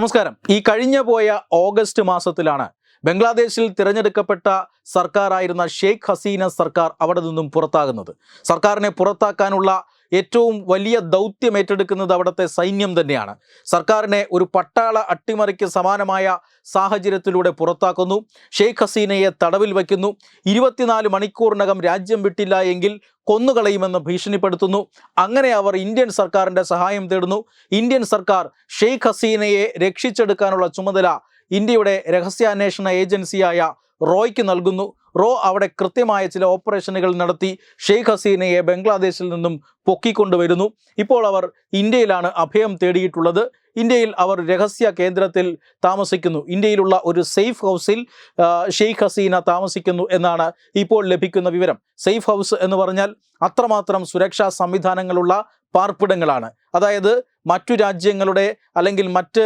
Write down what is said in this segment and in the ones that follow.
നമസ്കാരം. ഈ കഴിഞ്ഞ പോയ ഓഗസ്റ്റ് മാസത്തിലാണ് ബംഗ്ലാദേശിൽ തിരഞ്ഞെടുക്കപ്പെട്ട സർക്കാരായിരുന്ന ഷെയ്ഖ് ഹസീന സർക്കാർ അവിടെ നിന്നും പുറത്താകുന്നത്. സർക്കാരിനെ പുറത്താക്കാനുള്ള ഏറ്റവും വലിയ ദൗത്യം ഏറ്റെടുക്കുന്നത് അവിടുത്തെ സൈന്യം തന്നെയാണ്. സർക്കാരിനെ ഒരു പട്ടാള അട്ടിമറിക്ക് സമാനമായ സാഹചര്യത്തിലൂടെ പുറത്താക്കുന്നു. ഷെയ്ഖ് ഹസീനയെ തടവിൽ വയ്ക്കുന്നു. ഇരുപത്തിനാല് മണിക്കൂറിനകം രാജ്യം വിട്ടില്ല എങ്കിൽ കൊന്നുകളയുമെന്ന് ഭീഷണിപ്പെടുത്തുന്നു. അങ്ങനെ അവർ ഇന്ത്യൻ സർക്കാരിന്റെ സഹായം തേടുന്നു. ഇന്ത്യൻ സർക്കാർ ഷെയ്ഖ് ഹസീനയെ രക്ഷിച്ചെടുക്കാനുള്ള ചുമതല ഇന്ത്യയുടെ രഹസ്യാന്വേഷണ ഏജൻസിയായ റോയ്ക്ക് നൽകുന്നു. റോ അവിടെ കൃത്യമായ ചില ഓപ്പറേഷനുകൾ നടത്തി ഷെയ്ഖ് ഹസീനയെ ബംഗ്ലാദേശിൽ നിന്നും പൊക്കിക്കൊണ്ടുവരുന്നു. ഇപ്പോൾ അവർ ഇന്ത്യയിലാണ് അഭയം തേടിയിട്ടുള്ളത്. ഇന്ത്യയിൽ അവർ രഹസ്യ കേന്ദ്രത്തിൽ താമസിക്കുന്നു. ഇന്ത്യയിലുള്ള ഒരു സേഫ് ഹൗസിൽ ഷെയ്ഖ് ഹസീന താമസിക്കുന്നു എന്നാണ് ഇപ്പോൾ ലഭിക്കുന്ന വിവരം. സേഫ് ഹൗസ് എന്ന് പറഞ്ഞാൽ അത്രമാത്രം സുരക്ഷാ സംവിധാനങ്ങളുള്ള പാർപ്പിടങ്ങളാണ്. അതായത് മറ്റു രാജ്യങ്ങളുടെ അല്ലെങ്കിൽ മറ്റ്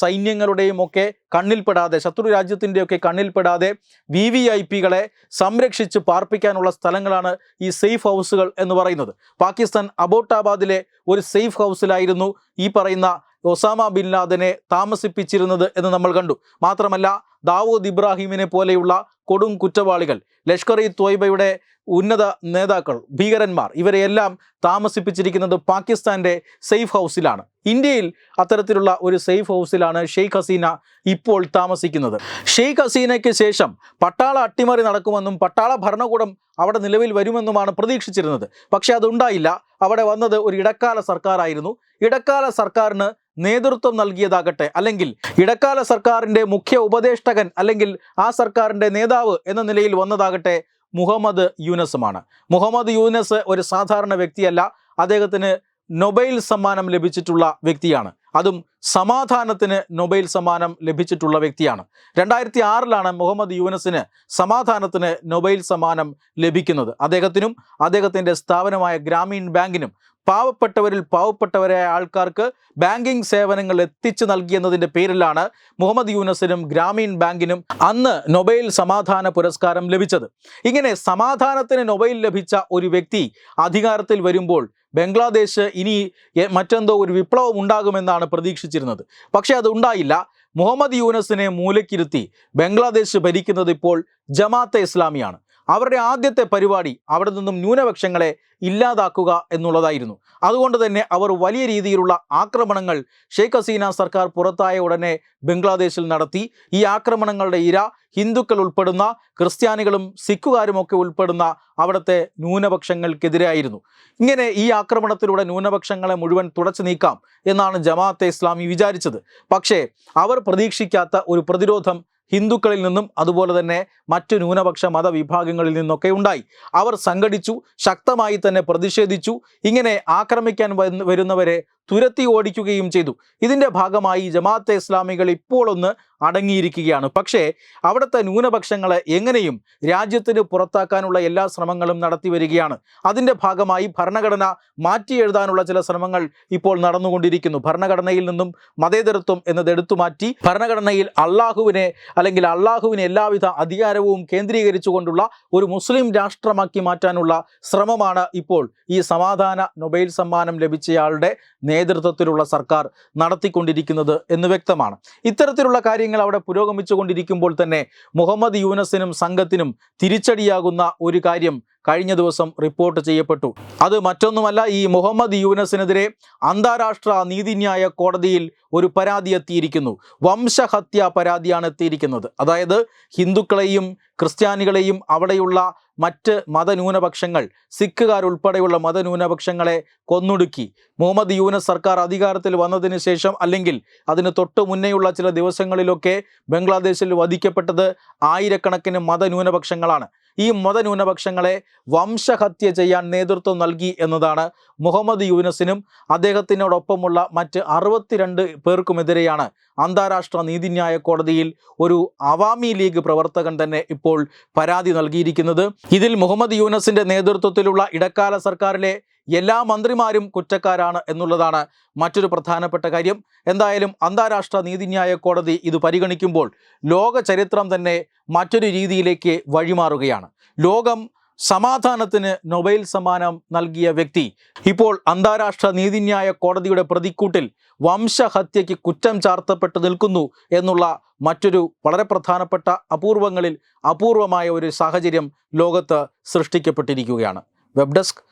സൈന്യങ്ങളുടെയും ഒക്കെ കണ്ണിൽപ്പെടാതെ ശത്രു രാജ്യത്തിന്റെയൊക്കെ കണ്ണിൽപ്പെടാതെ വി വി ഐ പികളെ സംരക്ഷിച്ച് പാർപ്പിക്കാനുള്ള സ്ഥലങ്ങളാണ് ഈ സേഫ് ഹൗസുകൾ എന്ന് പറയുന്നത്. പാകിസ്ഥാൻ അബോട്ടാബാദിലെ ഒരു സേഫ് ഹൗസിലായിരുന്നു ഈ പറയുന്ന ഒസാമ ബിൻ ലാദനെ താമസിപ്പിച്ചിരുന്നത് എന്ന് നമ്മൾ കണ്ടു. മാത്രമല്ല ദാവൂദ് ഇബ്രാഹിമിനെ പോലെയുള്ള കൊടും കുറ്റവാളികൾ ലഷ്കർ ഇ തോയ്ബയുടെ ഉന്നത നേതാക്കൾ ഭീകരന്മാർ ഇവരെയെല്ലാം താമസിപ്പിച്ചിരിക്കുന്നത് പാകിസ്ഥാന്റെ സേഫ് ഹൗസിലാണ്. ഇന്ത്യയിൽ അത്തരത്തിലുള്ള ഒരു സേഫ് ഹൗസിലാണ് ഷെയ്ഖ് ഹസീന ഇപ്പോൾ താമസിക്കുന്നത്. ഷെയ്ഖ് ഹസീനയ്ക്ക് ശേഷം പട്ടാള അട്ടിമറി നടക്കുമെന്നും പട്ടാള ഭരണകൂടം അവിടെ നിലവിൽ വരുമെന്നുമാണ് പ്രതീക്ഷിച്ചിരുന്നത്. പക്ഷേ അതുണ്ടായില്ല. അവിടെ വന്നത് ഒരു ഇടക്കാല സർക്കാരായിരുന്നു. ഇടക്കാല സർക്കാരിന് നേതൃത്വം നൽകിയതാകട്ടെ അല്ലെങ്കിൽ ഇടക്കാല സർക്കാരിന്റെ മുഖ്യ ഉപദേഷ്ടകൻ അല്ലെങ്കിൽ ആ സർക്കാരിന്റെ നേതാവ് എന്ന നിലയിൽ വന്നതാകട്ടെ മുഹമ്മദ് യൂനസുമാണ്. മുഹമ്മദ് യൂനസ് ഒരു സാധാരണ വ്യക്തിയല്ല. അദ്ദേഹത്തിന് നൊബൈൽ സമ്മാനം ലഭിച്ചിട്ടുള്ള വ്യക്തിയാണ്. അതും സമാധാനത്തിന് നൊബൈൽ സമ്മാനം ലഭിച്ചിട്ടുള്ള വ്യക്തിയാണ്. രണ്ടായിരത്തി ആറിലാണ് മുഹമ്മദ് യൂനസിന് സമാധാനത്തിന് നൊബൈൽ സമ്മാനം ലഭിക്കുന്നത്. അദ്ദേഹത്തിനും അദ്ദേഹത്തിന്റെ സ്ഥാപനമായ ഗ്രാമീൺ ബാങ്കിനും പാവപ്പെട്ടവരിൽ പാവപ്പെട്ടവരായ ആൾക്കാർക്ക് ബാങ്കിംഗ് സേവനങ്ങൾ എത്തിച്ചു നൽകിയെന്നതിന്റെ പേരിലാണ് മുഹമ്മദ് യൂനസിനും ഗ്രാമീൺ ബാങ്കിനും അന്ന് നൊബൈൽ സമാധാന പുരസ്കാരം ലഭിച്ചത്. ഇങ്ങനെ സമാധാനത്തിന് നൊബൈൽ ലഭിച്ച ഒരു വ്യക്തി അധികാരത്തിൽ വരുമ്പോൾ ബംഗ്ലാദേശ് ഇനി മറ്റെന്തോ ഒരു വിപ്ലവം ഉണ്ടാകുമെന്നാണ് പ്രതീക്ഷിച്ചിരുന്നത്. പക്ഷേ അത് ഉണ്ടായില്ല. മുഹമ്മദ് യൂനസിനെ മൂലക്കിരുത്തി ബംഗ്ലാദേശ് ഭരിക്കുന്നത് ഇപ്പോൾ ജമാഅത്തെ ഇസ്ലാമിയാണ്. അവരുടെ ആദ്യത്തെ പരിപാടി അവിടെ നിന്നും ന്യൂനപക്ഷങ്ങളെ ഇല്ലാതാക്കുക എന്നുള്ളതായിരുന്നു. അതുകൊണ്ട് തന്നെ അവർ വലിയ രീതിയിലുള്ള ആക്രമണങ്ങൾ ഷെയ്ഖ് ഹസീന സർക്കാർ പുറത്തായ ഉടനെ ബംഗ്ലാദേശിൽ നടത്തി. ഈ ആക്രമണങ്ങളുടെ ഇര ഹിന്ദുക്കൾ ഉൾപ്പെടുന്ന ക്രിസ്ത്യാനികളും സിഖുകാരുമൊക്കെ ഉൾപ്പെടുന്ന അവിടുത്തെ ന്യൂനപക്ഷങ്ങൾക്കെതിരായിരുന്നു. ഇങ്ങനെ ഈ ആക്രമണത്തിലൂടെ ന്യൂനപക്ഷങ്ങളെ മുഴുവൻ തുടച്ചു നീക്കാം എന്നാണ് ജമാഅത്തെ ഇസ്ലാമി വിചാരിച്ചത്. പക്ഷേ അവർ പ്രതീക്ഷിക്കാത്ത ഒരു പ്രതിരോധം ഹിന്ദുക്കളിൽ നിന്നും അതുപോലെ തന്നെ മറ്റു ന്യൂനപക്ഷ മതവിഭാഗങ്ങളിൽ നിന്നൊക്കെ ഉണ്ടായി. അവർ സംഘടിച്ചു ശക്തമായി തന്നെ പ്രതിഷേധിച്ചു. ഇങ്ങനെ ആക്രമിക്കാൻ വരുന്നവരെ തുരത്തി ഓടിക്കുകയും ചെയ്തു. ഇതിന്റെ ഭാഗമായി ജമാഅത്തെ ഇസ്ലാമികൾ ഇപ്പോൾ ഒന്ന് അടങ്ങിയിരിക്കുകയാണ്. പക്ഷേ അവിടുത്തെ ന്യൂനപക്ഷങ്ങളെ എങ്ങനെയും രാജ്യത്തിന് പുറത്താക്കാനുള്ള എല്ലാ ശ്രമങ്ങളും നടത്തി വരികയാണ്. അതിന്റെ ഭാഗമായി ഭരണഘടന മാറ്റി എഴുതാനുള്ള ചില ശ്രമങ്ങൾ ഇപ്പോൾ നടന്നുകൊണ്ടിരിക്കുന്നു. ഭരണഘടനയിൽ നിന്നും മതേതരത്വം എന്നത് എടുത്തു മാറ്റി ഭരണഘടനയിൽ അള്ളാഹുവിനെ അല്ലെങ്കിൽ അള്ളാഹുവിന് എല്ലാവിധ അധികാരവും കേന്ദ്രീകരിച്ചുകൊണ്ടുള്ള ഒരു മുസ്ലിം രാഷ്ട്രമാക്കി മാറ്റാനുള്ള ശ്രമമാണ് ഇപ്പോൾ ഈ സമാധാന നൊബൈൽ സമ്മാനം ലഭിച്ചയാളുടെ നേതൃത്വത്തിലുള്ള സർക്കാർ നടത്തിക്കൊണ്ടിരിക്കുന്നത് എന്ന് വ്യക്തമാണ്. ഇത്തരത്തിലുള്ള കാര്യങ്ങൾ അവിടെ പുരോഗമിച്ചുകൊണ്ടിരിക്കുമ്പോൾ തന്നെ മുഹമ്മദ് യൂനസിനും സംഘത്തിനും തിരിച്ചടിയാകുന്ന ഒരു കാര്യം കഴിഞ്ഞ ദിവസം റിപ്പോർട്ട് ചെയ്യപ്പെട്ടു. അത് മറ്റൊന്നുമല്ല ഈ മുഹമ്മദ് യൂനസിനെതിരെ അന്താരാഷ്ട്ര നീതിന്യായ കോടതിയിൽ ഒരു പരാതി എത്തിയിരിക്കുന്നു. വംശഹത്യ പരാതിയാണ് എത്തിയിരിക്കുന്നത്. അതായത് ഹിന്ദുക്കളെയും ക്രിസ്ത്യാനികളെയും അവിടെയുള്ള മറ്റ് മതന്യൂനപക്ഷങ്ങൾ സിഖുകാരുൾപ്പെടെയുള്ള മതന്യൂനപക്ഷങ്ങളെ കൊന്നൊടുക്കി. മുഹമ്മദ് യൂനസ് സർക്കാർ അധികാരത്തിൽ വന്നതിന് ശേഷം അല്ലെങ്കിൽ അതിന് തൊട്ട് മുന്നേയുള്ള ചില ദിവസങ്ങളിലൊക്കെ ബംഗ്ലാദേശിൽ വധിക്കപ്പെട്ടത് ആയിരക്കണക്കിന് മതന്യൂനപക്ഷങ്ങളാണ്. ഈ മതന്യൂനപക്ഷങ്ങളെ വംശഹത്യ ചെയ്യാൻ നേതൃത്വം നൽകി എന്നതാണ് മുഹമ്മദ് യൂനസിനും അദ്ദേഹത്തിനോടൊപ്പമുള്ള മറ്റ് അറുപത്തിരണ്ട് പേർക്കുമെതിരെയാണ് അന്താരാഷ്ട്ര നീതിന്യായ കോടതിയിൽ ഒരു അവാമി ലീഗ് പ്രവർത്തകൻ തന്നെ ഇപ്പോൾ പരാതി നൽകിയിരിക്കുന്നത്. ഇതിൽ മുഹമ്മദ് യൂനസിന്റെ നേതൃത്വത്തിലുള്ള ഇടക്കാല സർക്കാരിലെ എല്ലാ മന്ത്രിമാരും കുറ്റക്കാരാണ് എന്നുള്ളതാണ് മറ്റൊരു പ്രധാനപ്പെട്ട കാര്യം. എന്തായാലും അന്താരാഷ്ട്ര നീതിന്യായ കോടതി ഇത് പരിഗണിക്കുമ്പോൾ ലോക ചരിത്രം തന്നെ മറ്റൊരു രീതിയിലേക്ക് വഴിമാറുകയാണ്. ലോകം സമാധാനത്തിന് നൊബൈൽ സമ്മാനം നൽകിയ വ്യക്തി ഇപ്പോൾ അന്താരാഷ്ട്ര നീതിന്യായ കോടതിയുടെ പ്രതിക്കൂട്ടിൽ വംശഹത്യയ്ക്ക് കുറ്റം ചാർത്തപ്പെട്ട് നിൽക്കുന്നു എന്നുള്ള മറ്റൊരു വളരെ പ്രധാനപ്പെട്ട അപൂർവങ്ങളിൽ അപൂർവമായ ഒരു സാഹചര്യം ലോകത്ത് സൃഷ്ടിക്കപ്പെട്ടിരിക്കുകയാണ്. Web desk